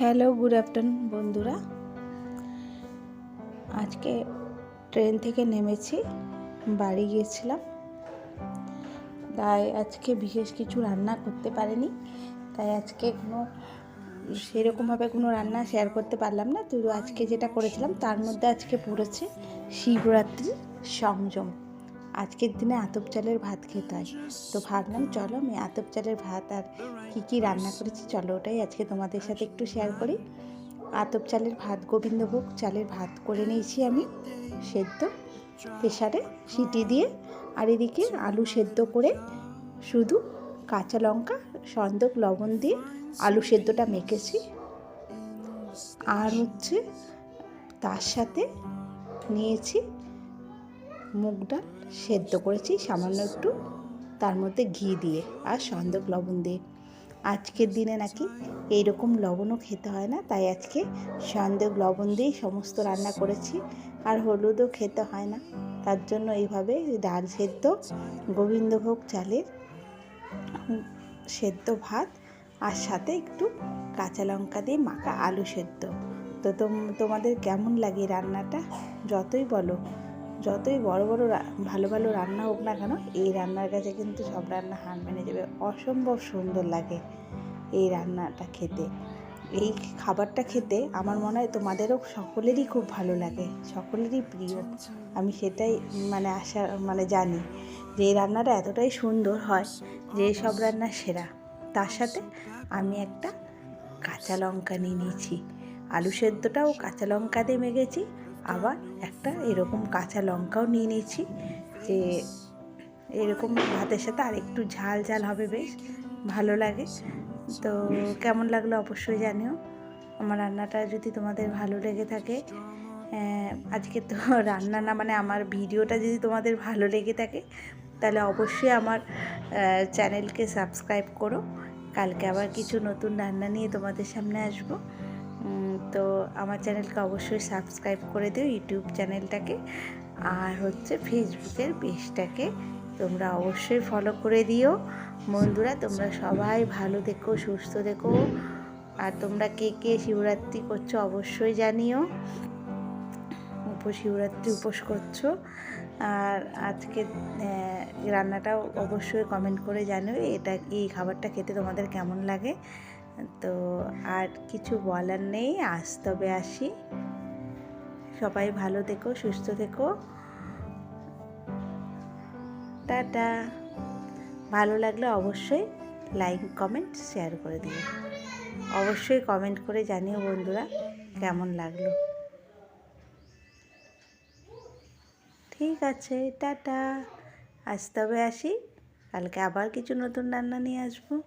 Hello, good afternoon বন্ধুরা। আজকে train থেকে নেমেছি, বাড়ি গিয়েছিলাম। তাই আজকে বিশেষ কিছু রান্না করতে পারিনি। তাই আজকে কোনো, সেরকমভাবে কোনো রান্না শেয়ার করতে পারলাম না। তো আজকে যেটা করেছিলাম, তার মধ্যে আজকে পড়েছে শিবরাত্রির সংযম। আজকের দিনে আতপ চালের ভাত খেতে হয়। তো ভাবলাম, চলো আমি আতপ চালের ভাত আর কী কী রান্না করেছি, চলো ওটাই আজকে তোমাদের সাথে একটু শেয়ার করি। আতপ চালের ভাত, গোবিন্দভোগ চালের ভাত করে নিয়েছি আমি সেদ্ধ প্রেশারে সিটি দিয়ে। আর এদিকে আলু সেদ্ধ করে শুধু কাঁচা লঙ্কা, সন্দক, লবণ দিয়ে আলু সেদ্ধটা মেখেছি। আর হচ্ছে তার সাথে নিয়েছি মুগ ডাল সেদ্ধ করেছি সামান্য একটু। তার মধ্যে ঘি দিয়ে আর সন্দক লবণ দিয়ে। আজকের দিনে নাকি এই রকম লবণও খেতে হয় না, তাই আজকে সন্দক লবণ দিয়েই সমস্ত রান্না করেছি আর হলুদও খেতে হয় না। তার জন্য এইভাবে ডাল সেদ্ধ, গোবিন্দভোগ চালের সেদ্ধ ভাত আর সাথে একটু কাঁচা লঙ্কা দিয়ে মাখা আলু সেদ্ধ। তো তোম- তোমাদের কেমন লাগে রান্নাটা? যতই বলো। যতই বড় বড় ভালো ভালো রান্না হোক না কেন এই রান্নার কাছে কিন্তু সব রান্না হার মেনে যাবে। অসম্ভব সুন্দর লাগে এই রান্নাটা খেতে। এই খাবারটা খেতে আমার মনে হয় তোমাদেরও সকলেরই খুব ভালো লাগে সকলেরই প্রিয়। আমি সেটাই মানে আশা মানে জানি যে এই রান্নাটা এতটাই সুন্দর হয় যে সব রান্না সেরা। তার সাথে আমি একটা কাঁচা লঙ্কা নিয়ে নিয়েছি। আলু সেদ্ধটাও কাঁচা লঙ্কা দিয়ে মেখেছি আবার একটা এরকম কাঁচা লঙ্কাও নিয়ে নিয়েছি। যে এরকম ভাতের সাথে আর একটু ঝাল ঝাল হবে বেশ, ভালো লাগে। তো কেমন লাগল অবশ্যই জানিও। আমার রান্নাটা যদি তোমাদের ভালো লেগে থাকে আজকে তো রান্না না মানে আমার ভিডিওটা যদি তোমাদের ভালো লেগে থাকে, তাহলে অবশ্যই আমার চ্যানেলকে সাবস্ক্রাইব করো। কালকে আবার কিছু নতুন রান্না নিয়ে তোমাদের সামনে আসব। তো আমার চ্যানেলকে অবশ্যই সাবস্ক্রাইব করে দিও ইউটিউব চ্যানেলটাকে। আর হচ্ছে ফেসবুকের পেজটাকে তোমরা অবশ্যই ফলো করে দিও। বন্ধুরা, তোমরা সবাই ভালো দেখো সুস্থ দেখো আর তোমরা কে কে শিবরাত্রি করছ অবশ্যই জানিও। উপশিবরাত্রি উপোস করছ। আর আজকে রান্নাটাও অবশ্যই কমেন্ট করে জানিও, এটা, এই খাবারটা খেতে তোমাদের কেমন লাগে। তো আর কিছু বলার নেই, আজ তবে আসি। সবাই ভালো থেকো, সুস্থ থেকো। টাটা। ভালো লাগলে অবশ্যই লাইক, কমেন্ট, শেয়ার করে দিও। অবশ্যই কমেন্ট করে জানিও বন্ধুরা কেমন লাগল। ঠিক আছে, টাটা। আজ তবে আসি। কালকে আবার কিছু নতুন রান্না নিয়ে আসব।